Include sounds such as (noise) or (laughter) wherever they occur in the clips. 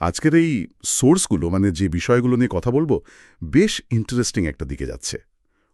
আজকের এই সোর্সগুলো মানে যে বিষয়গুলো নিয়ে কথা বলব বেশ ইন্টারেস্টিং একটা দিকে যাচ্ছে।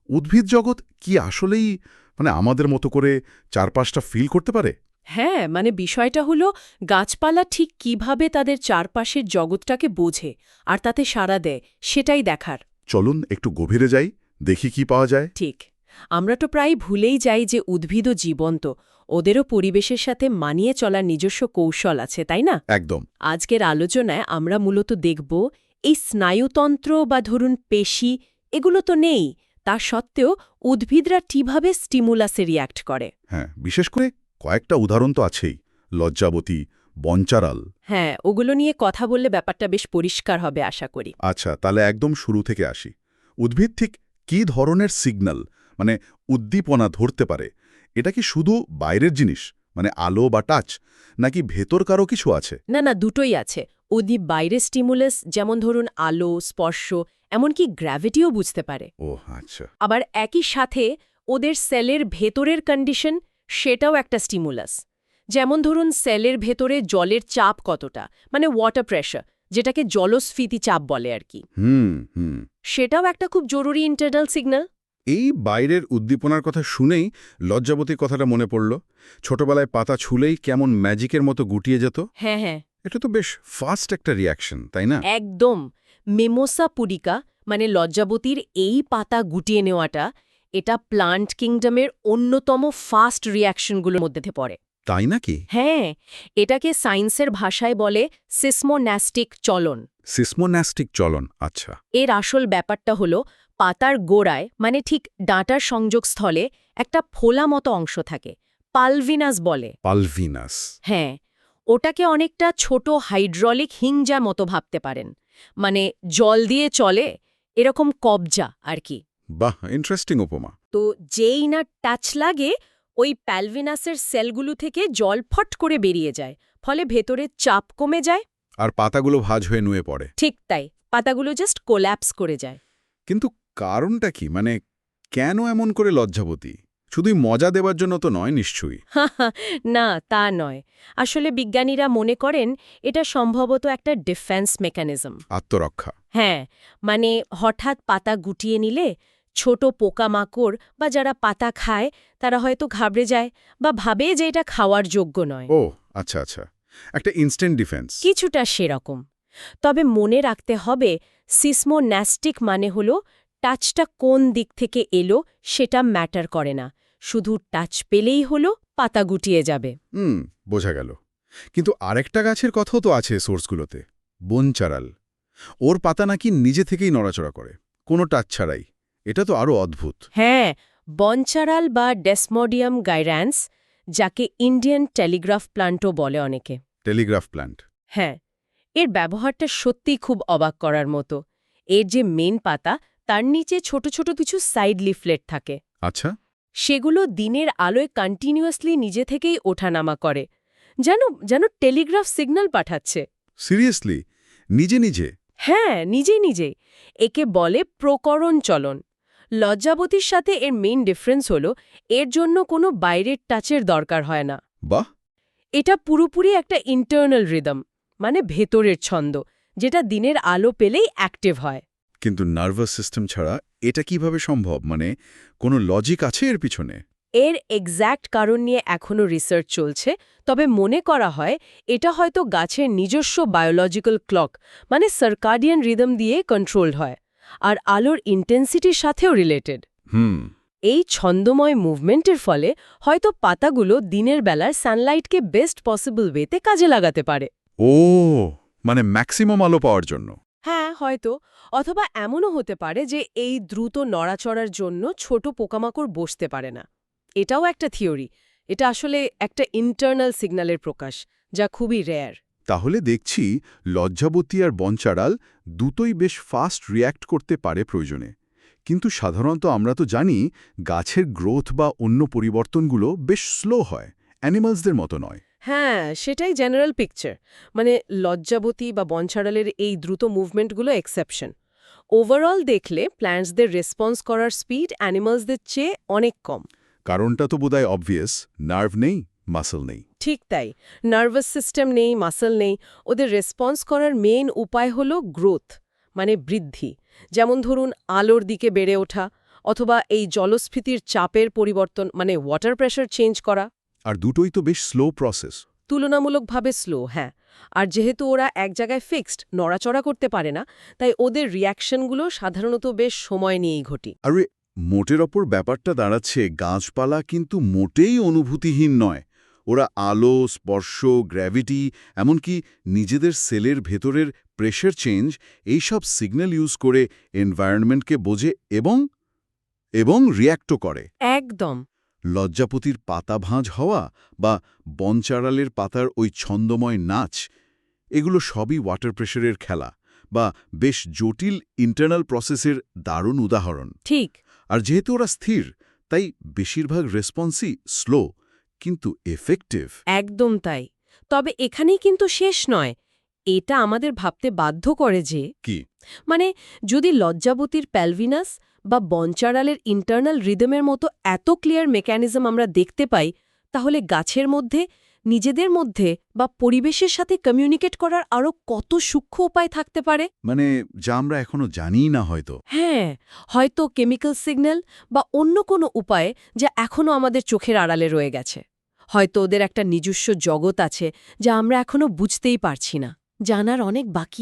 উদ্ভিদ জগৎ কি আসলেই মানে আমাদের মতো করে চারপাশটা ফিল করতে পারে? হ্যাঁ মানে বিষয়টা হলো গাছপালা ঠিক কীভাবে তাদের চারপাশের জগৎটাকে বোঝে আর তাতে সাড়া দেয় সেটাই দেখার। চলুন একটু গভীরে যাই দেখি কি পাওয়া যায়। ঠিক। আমরা তো প্রায় ভুলেই যাই যে উদ্ভিদও জীবন্ত। ওদেরও পরিবেশের সাথে মানিয়ে চলার নিজস্ব কৌশল আছে তাই না? একদম। আজকের আলোচনায় আমরা মূলত দেখব এই স্নায়ুতন্ত্র বা ধরুন পেশি এগুলো তো নেই। তা সত্ত্বেও উদ্ভিদরা কীভাবে স্টিমুলাসে রিয়্যাক্ট করে? হ্যাঁ বিশেষ করে কয়েকটা উদাহরণ তো আছেই। লজ্জাবতী বঞ্চারাল। হ্যাঁ ওগুলো নিয়ে কথা বললে ব্যাপারটা বেশ পরিষ্কার হবে আশা করি। আচ্ছা তাহলে একদম শুরু থেকে আসি। উদ্ভিদ ঠিক কী ধরনের সিগন্যাল মানে উদ্দীপনা ধরতে পারে। এটা কি শুধু বাইরের জিনিস? মানে আলো বা টাচ নাকি ভেতর কারও কিছু আছে? না না দুটোই আছে। উদ্দীপ বাইরে স্টিমুলাস যেমন ধরুন আলো স্পর্শ এমনকি গ্র্যাভিটিও বুঝতে পারে। ও আচ্ছা। আবার একই সাথে ওদের সেলের ভেতরের কন্ডিশন সেটাও একটা স্টিমুলাস যেমন ধরুন সেলের ভেতরে জলের চাপ কতটা? মানে ওয়াটার প্রেশার যেটাকে জলস্ফীতি চাপ বলে আর কি। হুম হুম। সেটাও একটা খুব জরুরি ইন্টারনাল সিগন্যাল এই বাইরের উদ্দীপনার কথা শুনেই লজ্জাবতীর কথাটা মনে পড়ল। ছোটবেলায় পাতা ছুলেই কেমন ম্যাজিকের মতো গুটিয়ে যেত। হ্যাঁ হ্যাঁ। এটা তো বেশ ফাস্ট একটা রিয়াকশন তাই না? একদম। মেমোসা পুরিকা মানে লজ্জাবতীর এই পাতা গুটিয়ে নেওয়াটা এটা প্লান্ট কিংডমের অন্যতম ফাস্ট রিয়াকশনগুলোর মধ্যে পড়ে। তাই নাকি? হ্যাঁ এটাকে সায়েন্সের ভাষায় বলে সিসমোন্যাস্টিক চলন। সিসমোন্যাস্টিক চলন আচ্ছা। এর আসল ব্যাপারটা হলো পাতার গোড়ায় মানে ঠিক ডাঁটার সংযোগস্থলে একটা ফোলা মতো অংশ থাকে পালভিনাস বলে। পালভিনাস। হ্যাঁ ওটাকে অনেকটা ছোট হাইড্রলিক হিংজা মতো ভাবতে পারেন মানে জল দিয়ে চলে এরকম কবজা আর কি। বাহ ইন্টারেস্টিং উপমা। তো যেই না টাচ লাগে ওই প্যালভিনাসের সেলগুলো থেকে জল ফট করে বেরিয়ে যায় ফলে ভেতরে চাপ কমে যায়। আর পাতাগুলো ভাজ হয়ে নুয়ে পড়ে। ঠিক তাই পাতাগুলো জাস্ট কোল্যাপস করে যায়। কিন্তু কারণটা কি? মানে কেন এমন করে লজ্জাবতী? শুধুই মজা দেবার জন্য তো নয় নিশ্চয়ই। (laughs) না তা নয়। আসলে বিজ্ঞানীরা মনে করেন এটা সম্ভবত একটা ডিফেন্স মেকানিজম। আত্মরক্ষা। হ্যাঁ মানে হঠাৎ পাতা গুটিয়ে নিলে ছোট পোকামাকড় বা যারা পাতা খায় তারা হয়তো ঘাবড়ে যায় বা ভাবে যে এটা খাওয়ার যোগ্য নয়। ও আচ্ছা আচ্ছা। একটা ইনস্ট্যান্ট ডিফেন্স কিছুটা সেরকম। তবে মনে রাখতে হবে সিসমোন্যাস্টিক মানে হল টাচটা কোন দিক থেকে এলো সেটা ম্যাটার করে না। শুধু টাচ পেলেই হলো পাতা গুটিয়ে যাবে। হুম বোঝা গেল। কিন্তু আরেকটা গাছের কথাও তো আছে সোর্সগুলোতে বনচারাল ওর পাতা নাকি নিজে থেকেই নড়াচড়া করে কোনো টাচ ছাড়াই। এটা তো আরও অদ্ভুত। হ্যাঁ বনচারাল বা ডেসমোডিয়াম গাইর্যান্স যাকে ইন্ডিয়ান টেলিগ্রাফ প্লান্টও বলে অনেকে। টেলিগ্রাফ প্ল্যান্ট হ্যাঁ এর ব্যবহারটা সত্যিই খুব অবাক করার মতো। এর যে মেন পাতা তার নিচে ছোট ছোট কিছু সাইড লিফলেট থাকে। আচ্ছা। সেগুলো দিনের আলোয় কন্টিনিউয়াসলি নিজে থেকেই ওঠানামা করে। যেন যেন টেলিগ্রাফ সিগন্যাল পাঠাচ্ছে? সিরিয়াসলি নিজে নিজে? হ্যাঁ নিজেই নিজেই একে বলে প্রকরণ চলন। লজ্জাবতীর সাথে এর মেইন ডিফারেন্স হল এর জন্য কোনো বাইরের টাচের দরকার হয় না। বাহ! এটা পুরোপুরি একটা ইন্টারনাল রিদম মানে ভেতরের ছন্দ যেটা দিনের আলো পেলেই অ্যাক্টিভ হয়। কিন্তু নার্ভাস সিস্টেম ছাড়া এটা কীভাবে সম্ভব? মানে কোনো লজিক আছে এর পিছনে? এর এক্স্যাক্ট কারণ নিয়ে এখনও রিসার্চ চলছে তবে মনে করা হয় এটা হয়তো গাছের নিজস্ব বায়োলজিক্যাল ক্লক মানে সার্কাডিয়ান রিদম দিয়ে কন্ট্রোলড হয় আর আলোর ইন্টেন্সিটির সাথেও রিলেটেড হুম। এই ছন্দময় মুভমেন্টের ফলে হয়তো পাতাগুলো দিনের বেলার সানলাইটকে বেস্ট পসিবল ওয়েতে কাজে লাগাতে পারে। ও মানে ম্যাক্সিমাম আলো পাওয়ার জন্য। হ্যাঁ হয়তো। অথবা এমনও হতে পারে যে এই দ্রুত নড়াচড়ার জন্য ছোট পোকামাকড় বসতে পারে না। এটাও একটা থিওরি। এটা আসলে একটা ইন্টারনাল সিগন্যালের প্রকাশ, যা খুবই রেয়ার। তাহলে দেখছি লজ্জাবতী আর বনচাড়াল দুটোই বেশ ফাস্ট রিয়্যাক্ট করতে পারে প্রয়োজনে। কিন্তু সাধারণত আমরা তো জানি গাছের গ্রোথ বা অন্য পরিবর্তনগুলো বেশ স্লো হয়, অ্যানিমালসদের মতো নয়। হ্যাঁ সেটাই জেনারেল পিকচার মানে লজ্জাবতী বা বনছাড়ালের এই দ্রুত মুভমেন্টগুলো এক্সেপশন ওভারঅল দেখলে প্ল্যান্টসদের রেসপন্স করার স্পিড অ্যানিমালসদের চেয়ে অনেক কম। কারণটা তো বোধহয় অবভিয়াস নার্ভ নেই মাসল নেই। ঠিক তাই। নার্ভাস সিস্টেম নেই মাসল নেই। ওদের রেসপন্স করার মেইন উপায় হলো গ্রোথ মানে বৃদ্ধি। যেমন ধরুন আলোর দিকে বেড়ে ওঠা অথবা এই জলস্ফীতির চাপের পরিবর্তন মানে ওয়াটার প্রেশার চেঞ্জ করা। আর দুটোই তো বেশ স্লো প্রসেস তুলনামূলকভাবে স্লো হ্যাঁ। আর যেহেতু ওরা এক জায়গায় ফিক্সড নড়াচড়া করতে পারে না তাই ওদের রিয়াকশনগুলো সাধারণত বেশ সময় নিয়েই ঘটি। আর মোটের ওপর ব্যাপারটা দাঁড়াচ্ছে গাছপালা কিন্তু মোটেই অনুভূতিহীন নয়। ওরা আলো স্পর্শ গ্র্যাভিটি এমনকি নিজেদের সেলের ভেতরের প্রেশার চেঞ্জ এইসব সিগন্যাল ইউজ করে এনভায়রনমেন্টকে বোঝে এবং এবং রিয়্যাক্টও করে। একদম। লজ্জাপতির পাতা ভাঁজ হওয়া বা বনচারালের পাতার ওই ছন্দময় নাচ এগুলো সবই ওয়াটার প্রেশারের খেলা বা বেশ জটিল ইন্টারনাল প্রসেসের দারুণ উদাহরণ। ঠিক। আর যেহেতু ওরা স্থির তাই বেশিরভাগ রেসপন্সই স্লো কিন্তু এফেক্টিভ। একদম তাই। তবে এখানেই কিন্তু শেষ নয় এটা আমাদের ভাবতে বাধ্য করে যে কি? মানে যদি লজ্জাবতীর প্যালভিনাস বা বঞ্চারালের ইন্টারনাল রিদমের মতো এত ক্লিয়ার মেকানিজম আমরা দেখতে পাই তাহলে গাছের মধ্যে নিজেদের মধ্যে বা পরিবেশের সাথে কমিউনিকেট করার আরও কত সূক্ষ্ম উপায় থাকতে পারে? মানে যা আমরা এখনও জানিই না হয়তো। হ্যাঁ হয়তো কেমিক্যাল সিগন্যাল বা অন্য কোনো উপায়ে যা এখনও আমাদের চোখের আড়ালে রয়ে গেছে। হয়তো ওদের একটা নিজস্ব জগৎ আছে যা আমরা এখনও বুঝতেই পারছি না। জানার অনেক বাকি